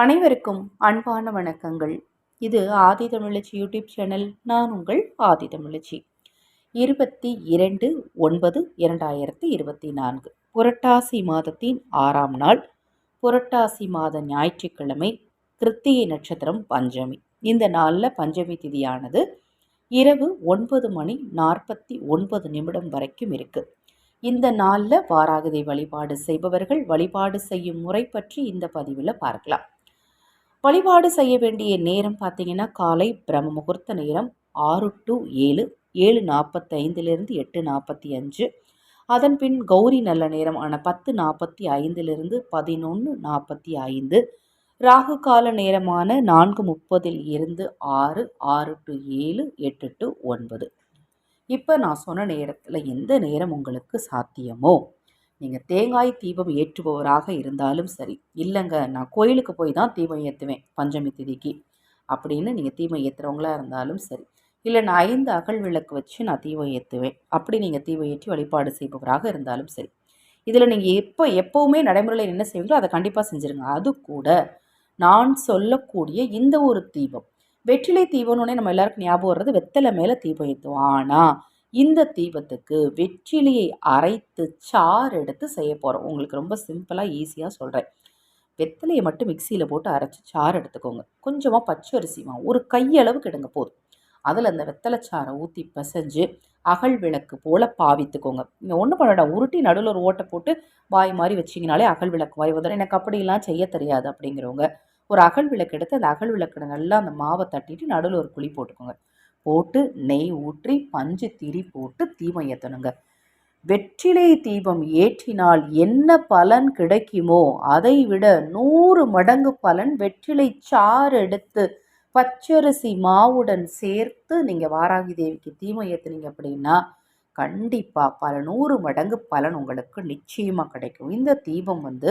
அனைவருக்கும் அன்பான வணக்கங்கள். இது ஆதி தமிழச்சி யூடியூப் சேனல் நான் உங்கள் ஆதி தமிழச்சி. இருபத்தி இரண்டு ஒன்பது இரண்டாயிரத்தி இருபத்தி நான்கு. புரட்டாசி மாதத்தின் ஆறாம் நாள் புரட்டாசி மாத ஞாயிற்றுக்கிழமை கிருத்திகை நட்சத்திரம் பஞ்சமி. இந்த நாளில் பஞ்சமி திதியானது இரவு ஒன்பது மணி நாற்பத்தி ஒன்பது நிமிடம் வரைக்கும் இருக்குது இந்த நாளில் வாராகதை வழிபாடு செய்பவர்கள் வழிபாடு செய்யும் முறை பற்றி இந்த பதிவில் பார்க்கலாம். வழிபாடு செய்ய வேண்டிய நேரம் பார்த்தீங்கன்னா காலை பிரம்ம முகூர்த்த நேரம் ஆறு டு ஏழு ஏழு நாற்பத்தைந்திலிருந்து எட்டு நாற்பத்தி அஞ்சு. அதன் பின் கௌரி நல்ல நேரம் ஆன பத்து நாற்பத்தி ஐந்திலிருந்து பதினொன்று நாற்பத்தி ஐந்து. ராகு கால நேரமான நான்கு முப்பதில் இருந்து ஆறு ஆறு டு ஏழு எட்டு டு ஒன்பது. இப்போ நான் சொன்ன நேரத்தில் எந்த நேரம் உங்களுக்கு சாத்தியமோ? நீங்கள் தேங்காய் தீபம் ஏற்றுபவராக இருந்தாலும் சரி. இல்லைங்க நான் கோயிலுக்கு போய் தான் தீபம் ஏற்றுவேன் பஞ்சமி திதிக்கு. அப்படின்னு நீங்கள் தீபம் ஏற்றுறவங்களா இருந்தாலும் சரி. இல்லை நான் ஐந்து அகல் விளக்கு வச்சு நான் தீபம் ஏற்றுவேன் அப்படி நீங்கள் தீபம் ஏற்றி வழிபாடு செய்பவராக இருந்தாலும் சரி. இதில் நீங்கள் எப்போ எப்போவுமே நடைமுறையில் என்ன செய்வீங்களோ அதை கண்டிப்பாக செஞ்சுருங்க. அது கூட நான் சொல்லக்கூடிய இந்த ஒரு தீபம். வெற்றிலை தீபம்னு நம்ம எல்லாருக்கும் ஞாபகம் வர்றது வெத்தலை மேலே தீபம் ஏற்றுவோம் ஆனால் இந்த தீபத்துக்கு வெற்றிலையை அரைத்து சாறு எடுத்து செய்ய போகிறோம் உங்களுக்கு ரொம்ப சிம்பிளாக ஈஸியாக சொல்கிறேன் வெத்தலையை மட்டும் மிக்சியில் போட்டு அரைச்சி சாறு எடுத்துக்கோங்க. கொஞ்சமாக பச்சரிசி மாவு ஒரு கையளவுக்கு எடுங்க போதும். அதில் அந்த வெத்தலை சாறை ஊற்றி பிசைஞ்சு அகல் விளக்கு போல் பாவித்துக்கோங்க. நீங்கள் ஒன்றும் பண்ணடா உருட்டி நடுவில் ஒரு ஓட்டை போட்டு வாய் மாதிரி வச்சிங்கனாலே அகல் விளக்கு வாய் வந்துடும் எனக்கு அப்படிலாம் செய்ய தெரியாது அப்படிங்கிறவங்க ஒரு அகல் விளக்கு எடுத்து அந்த அகல் விளக்கு நல்லா அந்த மாவை தட்டிட்டு நடுவில் ஒரு குழி போட்டுக்கோங்க. போட்டு நெய் ஊற்றி பஞ்சு திரி போட்டு தீபம் ஏற்றணுங்க வெற்றிலை தீபம் ஏற்றினால் என்ன பலன் கிடைக்குமோ அதை விட நூறு மடங்கு பலன் வெற்றிலை சாறு எடுத்து பச்சரிசி மாவுடன் சேர்த்து நீங்கள் வாராகி தேவிக்கு தீபம் ஏற்றுனீங்க அப்படின்னா கண்டிப்பாக பல நூறு மடங்கு பலன் உங்களுக்கு நிச்சயமாக கிடைக்கும். இந்த தீபம் வந்து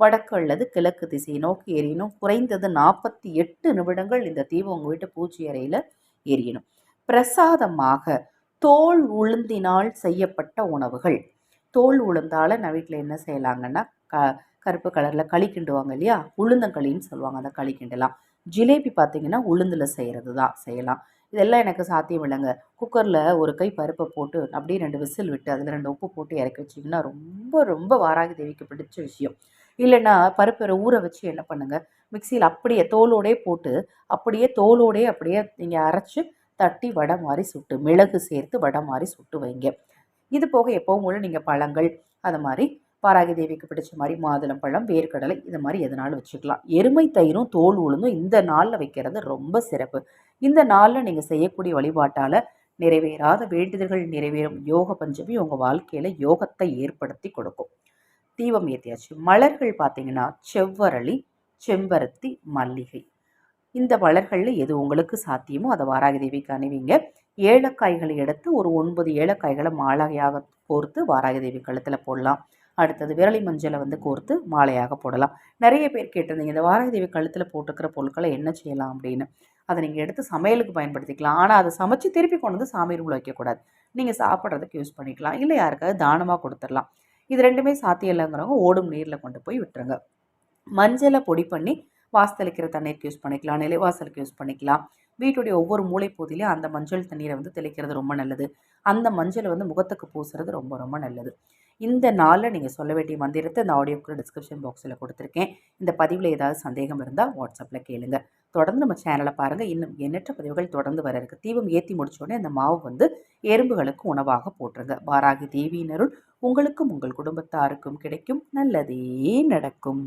வடக்கு அல்லது கிழக்கு திசை நோக்கி எரியணும் குறைந்தது நாற்பத்தி எட்டு நிமிடங்கள் இந்த தீபம் உங்கள் வீட்டு பூச்சி அறையில் எரியணும். பிரசாதமாக தோல் உளுந்தினால் செய்யப்பட்ட உணவுகள். தோல் உளுந்தால் நான் வீட்டில் என்ன செய்யலாங்கன்னா க கருப்பு கலரில் களி கிண்டுவாங்க இல்லையா? உளுந்தங்களின்னு சொல்லுவாங்க அந்த களி கிண்டலாம். ஜிலேபி பார்த்தீங்கன்னா உளுந்தில் செய்கிறது தான் செய்யலாம். இதெல்லாம் எனக்கு சாத்தியம் இல்லைங்க. குக்கரில் ஒரு கை பருப்பை போட்டு அப்படியே ரெண்டு விசில் விட்டு அதில் ரெண்டு உப்பு போட்டு இறக்கி வச்சிங்கன்னா ரொம்ப ரொம்ப வாராகி தேவிக்கு பிடிச்ச விஷயம். இல்லைன்னா பருப்பை ஊற வச்சு என்ன பண்ணுங்கள் மிக்சியில் அப்படியே தோலோடே போட்டு அப்படியே தோலோடே அப்படியே நீங்கள் அரைச்சி தட்டி வடை மாதிரி சுட்டு மிளகு சேர்த்து வடை மாதிரி சுட்டு வைங்க. இது போக எப்போவும் கூட நீங்கள் பழங்கள் அது மாதிரி பாராகி தேவிக்கு பிடிச்ச மாதிரி மாதுளம் பழம் வேர்க்கடலை இது மாதிரி எதனாலும் வச்சுக்கலாம். எருமை தயிரும் தோல் உளுந்தும் இந்த நாளில் வைக்கிறது ரொம்ப சிறப்பு. இந்த நாளில் நீங்கள் செய்யக்கூடிய வழிபாட்டால் நிறைவேறாத வேண்டுதல்கள் நிறைவேறும். யோக பஞ்சமி உங்கள் வாழ்க்கையில் யோகத்தை ஏற்படுத்தி கொடுக்கும். தீபம் ஏற்றியாச்சு மலர்கள் பார்த்தீங்கன்னா செவ்வரளி செம்பருத்தி மல்லிகை. இந்த மலர்களில் எது உங்களுக்கு சாத்தியமோ அதை வாராகி தேவிக்கு அணிவிங்க. ஏலக்காய்களை எடுத்து ஒரு ஒன்பது ஏலக்காய்களை மாலையாக கோர்த்து வாராகி தேவி கழுத்தில் போடலாம். அடுத்தது விரலி மஞ்சளை வந்து கோர்த்து மாலையாக போடலாம். நிறைய பேர் கேட்டிருந்தீங்க இந்த வாராகி தேவி கழுத்தில் போட்டுக்கிற பொருட்களை என்ன செய்யலாம் அப்படின்னு? அதை நீங்கள் எடுத்து சமையலுக்கு பயன்படுத்திக்கலாம். ஆனால் அதை சமைச்சு திருப்பி கொண்டு வந்து சாமி ரூமில் வைக்கக்கூடாது. நீங்கள் சாப்பிட்றதுக்கு யூஸ் பண்ணிக்கலாம். இல்லை யாருக்காவது தானமாக கொடுத்துடலாம். இது ரெண்டுமே சாத்தியம் இல்லைங்கிறவங்க ஓடும் நீரில் கொண்டு போய் விட்டுருங்க. மஞ்சளை பொடி பண்ணி வாசலிக்கிற தண்ணீருக்கு யூஸ் பண்ணிக்கலாம் நிலைவாசலுக்கு யூஸ் பண்ணிக்கலாம். வீட்டுடைய ஒவ்வொரு மூளைப்பகுதியிலையும் அந்த மஞ்சள் தண்ணீரை வந்து தெளிக்கிறது ரொம்ப நல்லது. அந்த மஞ்சளை வந்து முகத்துக்கு பூசுறது ரொம்ப ரொம்ப நல்லது. இந்த நாளில் நீங்கள் சொல்ல வேண்டிய மந்திரத்தை இந்த ஆடியோக்கு டிஸ்கிரிப்ஷன் பாக்ஸில் கொடுத்துருக்கேன். இந்த பதிவில் ஏதாவது சந்தேகம் இருந்தால் வாட்ஸ்அப்பில் கேளுங்கள் தொடர்ந்து நம்ம சேனலை பாருங்கள் இன்னும் எண்ணற்ற பதிவுகள் தொடர்ந்து வர இருக்குது தீபம் ஏற்றி முடித்தோடனே அந்த மாவு வந்து எறும்புகளுக்கு உணவாக போட்டுருங்க. பாராகி தேவியினருள் உங்களுக்கும் உங்கள் குடும்பத்தாருக்கும் கிடைக்கும். நல்லதே நடக்கும்.